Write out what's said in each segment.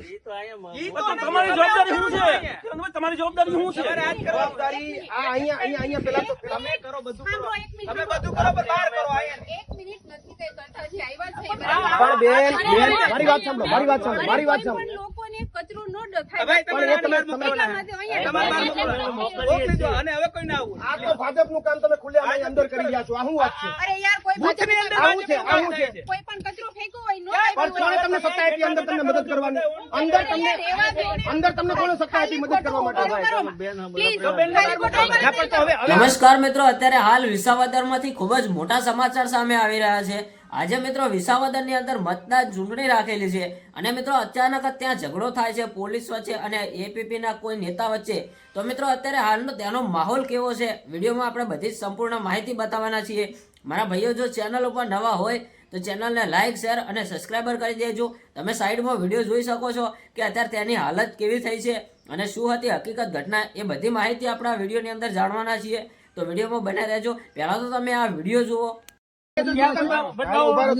તમારી જવાબદારી શું છે? કિરણભાઈ, તમારી જવાબદારી શું છે? તમારે આજ કરવાનું. જવાબદારી આ અહીંયા અહીંયા અહીંયા પેલા તો તમે કરો બધું કરો. સાંભળો, એક મિનિટ. તમે બધું કરો બહાર કરો એક મિનિટ નથી કઈ કરતા હજી આવ્યા છે. બેન બેન મારી વાત સાંભળો મારી વાત સાંભળો મારી વાત સાંભળો. લોકોને કચરો ન ડખાય. તમે મોકલો ને. દો. અને હવે કોઈ ના આવું? આ તો ભાજપનું કામ તમે ખુલ્લે અંદર કરી રહ્યા છો. આ શું વાત છે? અરે યાર કોઈ બૂથની ભાજપના અંદર આવું છે, આવું છે. કોઈ પણ કચરો ફેંક્યો હોય નો પણ કોણે તમને સત્તા આપી? અંદર તમને મદદ કરવાની? અંદર તમને અંદર તમને કોણે સત્તા આપી મદદ કરવા માટે? ના, પણ તો હવે હવે નમસ્કાર મિત્રો અત્યારે હાલ વિસાવદરમાંથી ખૂબ જ મોટા સમાચાર સામે આવી રહ્યા છે. આજે મિત્રો વિસાવદરની અંદર મતદાર ચૂંટણી રાખેલી છે. અને મિત્રો અચાનક જ ત્યાં ઝઘડો થાય છે પોલીસ વચ્ચે અને એપીપીના ના કોઈ નેતા વચ્ચે. તો મિત્રો અત્યારે હાલનો ત્યાંનો માહોલ કેવો છે? વિડીયોમાં આપણે બધી જ સંપૂર્ણ માહિતી બતાવવાના છીએ. મારા ભાઈઓ જો ચેનલ ઉપર નવા હોય તો ચેનલને લાઇક શેર અને સબસ્ક્રાઈબર કરી દેજો. તમે સાઈડમાં વીડિયો જોઈ શકો છો કે અત્યારે તેની હાલત કેવી થઈ છે અને શું હતી હકીકત ઘટના એ બધી માહિતી આપણા વિડીયોની અંદર જાણવાના છીએ. તો વિડીયોમાં બને રહેજો. પહેલા તો તમે આ વીડિયો જુઓ. ચૂંટણી એજન્ટ. છે. ચૂંટણી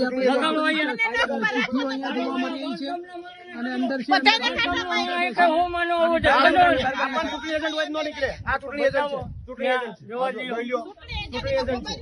હોય નીકળે આ ચૂંટણી એજન્ટ છે. ચૂંટણી એજન્ટ છે. જોવા દો. જોઈ લ્યો. ચૂંટણી એજન્ટ છે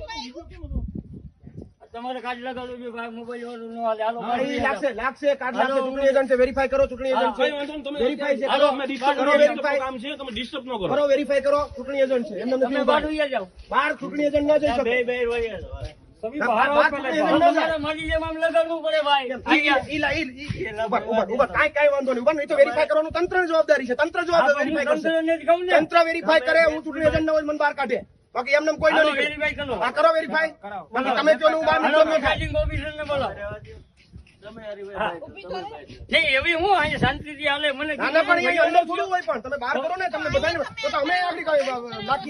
તમારે કાર્ડ લગાડવું જોઈએ ભાઈ મોબાઈલ વાળું નો હાલે. હાલો, ભાઈ. લાગશે લાગશે કાર્ડ લાગશે. ચૂંટણી એજન્ટ વેરીફાઈ કરો ચૂંટણી એજન્ટ કઈ વાંધો નહીં, છે તમે વેરીફાઈ છે હાલો, કરો. અમે ડિસ્ટર્બ કરો વેરીફાઈ કામ છે તમે ડિસ્ટર્બ ન કરો. કરો વેરીફાઈ કરો ચૂંટણી એજન્ટ છે. એમને નથી બહાર ઉઈ જાવ બહાર ચૂંટણી એજન્ટ ના જઈ શકો. બે બે જાઓ. તમે બહાર આવો પહેલા. મારી જેમ આમ લગાડવું પડે ભાઈ. ઈલા ઈ- ઊભા, ઊભા, ઊભા. કાઈ કાંઈ વાંધો નહીં ઊભા નહીં. તો વેરીફાઈ કરવાનું તંત્રની જવાબદારી છે. તંત્ર જવાબદારી વેરીફાઈ કરશે. તંત્ર વેરીફાઈ કરે હું ચૂંટણી એજન્ટ ન હોય મને બહાર કાઢે. બાકી એમને કોઈ ન હાલો, કરો. હા કરો વેરીફાઈ બાકી તમે જો ને હું. બહાર નીકળો બોલો. એવી હું અહીંયા શાંતિથી હાલે મને પણ અંદર થોડું હોય પણ તમે બહાર કરો ને તમને બધાને તો અમે આગળ લાખી